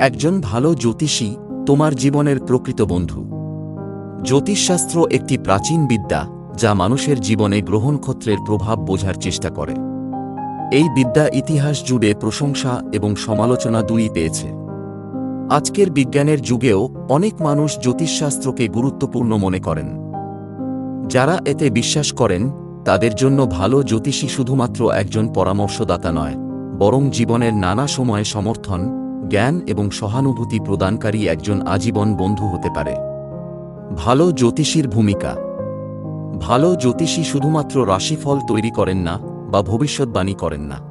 একজন ভালো জ্যোতিষী তোমার জীবনের প্রকৃত বন্ধু। জ্যোতিষশাস্ত্র একটি প্রাচীন বিদ্যা যা মানুষের জীবনে গ্রহণক্ষত্রের প্রভাব বোঝার চেষ্টা করে। এই বিদ্যা ইতিহাস জুড়ে প্রশংসা এবং সমালোচনা দুই পেয়েছে। আজকের বিজ্ঞানের যুগেও অনেক মানুষ জ্যোতিষশাস্ত্রকে গুরুত্বপূর্ণ মনে করেন। যারা এতে বিশ্বাস করেন, তাদের জন্য ভালো জ্যোতিষী শুধুমাত্র একজন পরামর্শদাতা নয়, বরং জীবনের নানা সময়ে সমর্থন জ্ঞান এবং সহানুভূতি প্রদানকারী একজন আজীবন বন্ধু হতে পারে। ভালো জ্যোতিষীর ভূমিকা। ভালো জ্যোতিষী শুধুমাত্র রাশিফল তৈরি করেন না বা ভবিষ্যৎবাণী করেন না।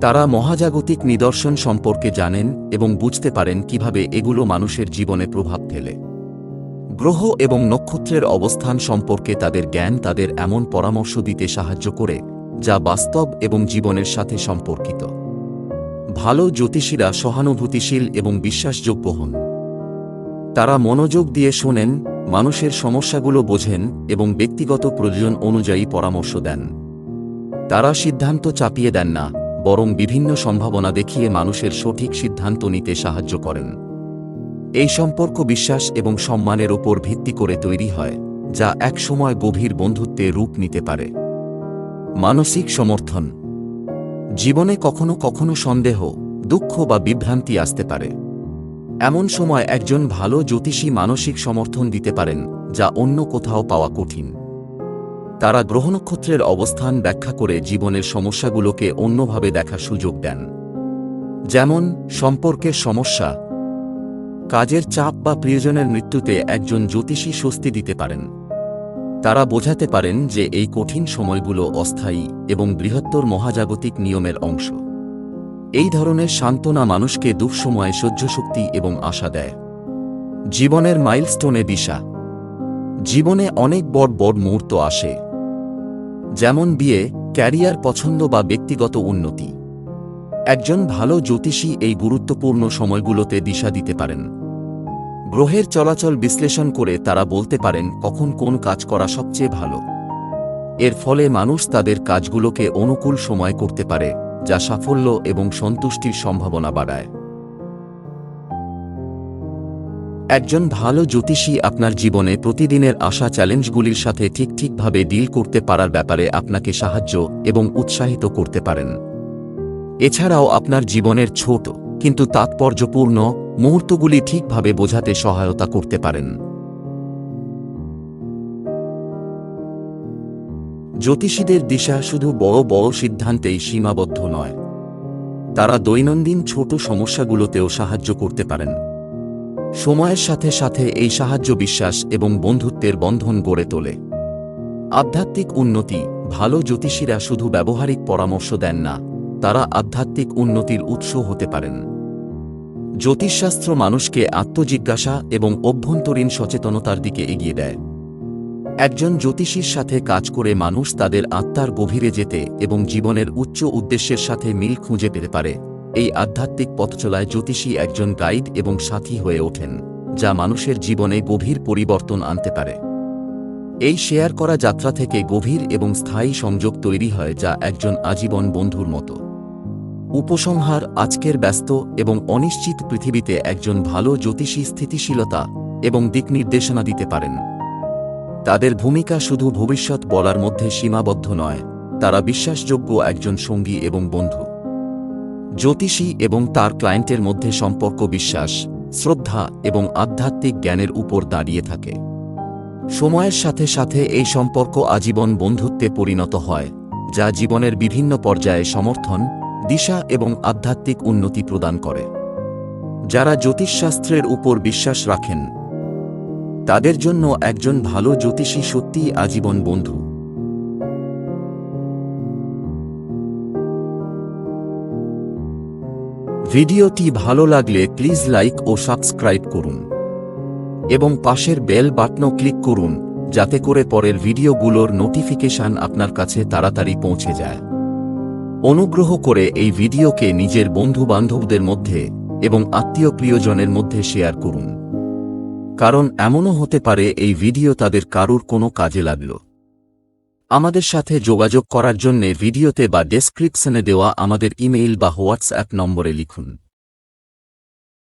তারা মহাজাগতিক নিদর্শন সম্পর্কে জানেন এবং বুঝতে পারেন কীভাবে এগুলো মানুষের জীবনে প্রভাব ফেলে। গ্রহ এবং নক্ষত্রের অবস্থান সম্পর্কে তাদের জ্ঞান তাদের এমন পরামর্শ দিতে সাহায্য করে, যা বাস্তব এবং জীবনের সাথে সম্পর্কিত। ভালো জ্যোতিষীরা সহানুভূতিশীল এবং বিশ্বাসযোগ্য হন। তারা মনোযোগ দিয়ে শোনেন, মানুষের সমস্যাগুলো বোঝেন এবং ব্যক্তিগত প্রয়োজন অনুযায়ী পরামর্শ দেন। তারা সিদ্ধান্ত চাপিয়ে দেন না, বরং বিভিন্ন সম্ভাবনা দেখিয়ে মানুষের সঠিক সিদ্ধান্ত নিতে সাহায্য করেন। এই সম্পর্ক বিশ্বাস এবং সম্মানের ওপর ভিত্তি করে তৈরি হয়, যা একসময় গভীর বন্ধুত্বে রূপ নিতে পারে। মানসিক সমর্থন জীবনে কখনো কখনো সন্দেহ, দুঃখ বা বিভ্রান্তি আসতে পারে। এমন সময় একজন ভালো জ্যোতিষী মানসিক সমর্থন দিতে পারেন, যা অন্য কোথাও পাওয়া কঠিন। তারা গ্রহনক্ষত্রের অবস্থান ব্যাখ্যা করে জীবনের সমস্যাগুলোকে অন্যভাবে দেখার সুযোগ দেন। যেমন, সম্পর্কের সমস্যা। কাজের চাপ বা প্রিয়জনের মৃত্যুতে একজন জ্যোতিষী স্বস্তি দিতে পারেন। তারা বোঝাতে পারেন যে এই কঠিন সময়গুলো অস্থায়ী এবং বৃহত্তর মহাজাগতিক নিয়মের অংশ। এই ধরনের সান্ত্বনা মানুষকে দুঃসময়ে সহ্যশক্তি এবং আশা দেয়। জীবনের মাইলস্টোনে দিশা জীবনে অনেক বড় বড় মুহূর্ত আসে। যেমন বিয়ে, ক্যারিয়ার পছন্দ বা ব্যক্তিগত উন্নতি। একজন ভালো জ্যোতিষী এই গুরুত্বপূর্ণ সময়গুলোতে দিশা দিতে পারেন। গ্রহের চলাচল বিশ্লেষণ করে তারা বলতে পারেন কখন কোন কাজ করা সবচেয়ে ভালো। এর ফলে মানুষ তাদের কাজগুলোকে অনুকূল সময় করতে পারে, যা সাফল্য এবং সন্তুষ্টির সম্ভাবনা বাড়ায়। একজন ভালো জ্যোতিষী আপনার জীবনে প্রতিদিনের আশা চ্যালেঞ্জগুলির সাথে ঠিক ঠিকভাবে ডিল করতে পারার ব্যাপারে আপনাকে সাহায্য এবং উৎসাহিত করতে পারেন। এছাড়াও আপনার জীবনের ছোট কিন্তু তাৎপর্যপূর্ণ মুহূর্তগুলি ঠিকভাবে বোঝাতে সহায়তা করতে পারেন। জ্যোতিষীদের দিশা শুধু বড় বড় সিদ্ধান্তেই সীমাবদ্ধ নয়। তারা দৈনন্দিন ছোট সমস্যাগুলোতেও সাহায্য করতে পারেন। সময়ের সাথে সাথে এই সাহায্য বিশ্বাস এবং বন্ধুত্বের বন্ধন গড়ে তোলে। আধ্যাত্মিক উন্নতি ভালো জ্যোতিষীরা শুধু ব্যবহারিক পরামর্শ দেন না, তারা আধ্যাত্মিক উন্নতির উৎস হতে পারেন। জ্যোতিষশাস্ত্র মানুষকে আত্মজিজ্ঞাসা এবং অভ্যন্তরীণ সচেতনতার দিকে এগিয়ে দেয়। একজন জ্যোতিষীর সাথে কাজ করে মানুষ তাদের আত্মার গভীরে যেতে এবং জীবনের উচ্চ উদ্দেশ্যের সাথে মিল খুঁজে পেতে পারে। এই আধ্যাত্মিক পথচলায় জ্যোতিষী একজন গাইড এবং সাথী হয়ে ওঠেন, যা মানুষের জীবনে গভীর পরিবর্তন আনতে পারে। এই শেয়ার করা যাত্রা থেকে গভীর এবং স্থায়ী সংযোগ তৈরি হয় যা একজন আজীবন বন্ধুর মতো। উপসংহার আজকের ব্যস্ত এবং অনিশ্চিত পৃথিবীতে একজন ভালো জ্যোতিষী স্থিতিশীলতা এবং দিক নির্দেশনা দিতে পারেন। তাদের ভূমিকা শুধু ভবিষ্যৎ বলার মধ্যে সীমাবদ্ধ নয়, তারা বিশ্বাসযোগ্য একজন সঙ্গী এবং বন্ধু। জ্যোতিষী এবং তার ক্লায়েন্টের মধ্যে সম্পর্ক বিশ্বাস, শ্রদ্ধা এবং আধ্যাত্মিক জ্ঞানের উপর দাঁড়িয়ে থাকে। সময়ের সাথে সাথে এই সম্পর্ক আজীবন বন্ধুত্বে পরিণত হয়, যা জীবনের বিভিন্ন পর্যায়ে সমর্থন দিশা এবং আধ্যাত্মিক উন্নতি প্রদান করে। যারা জ্যোতিষশাস্ত্রের উপর বিশ্বাস রাখেন, তাদের জন্য একজন ভালো জ্যোতিষী সত্যিই আজীবন বন্ধু। ভিডিওটি ভালো লাগলে প্লিজ লাইক ও সাবস্ক্রাইব করুন। এবং পাশের বেল বাটনও ক্লিক করুন, যাতে করে পরের ভিডিওগুলোর নোটিফিকেশন আপনার কাছে তাড়াতাড়ি পৌঁছে যায়। অনুগ্রহ করে এই ভিডিওকে নিজের বন্ধু বান্ধবদের মধ্যে এবং আত্মীয় প্রিয়জনের মধ্যে শেয়ার করুন। কারণ এমনও হতে পারে এই ভিডিও তাদের কারুর কোনো কাজে লাগল। আমাদের সাথে যোগাযোগ করার জন্যে ভিডিওতে বা ডেসক্রিপশনে দেওয়া আমাদের ইমেইল বা হোয়াটসঅ্যাপ নম্বরে লিখুন।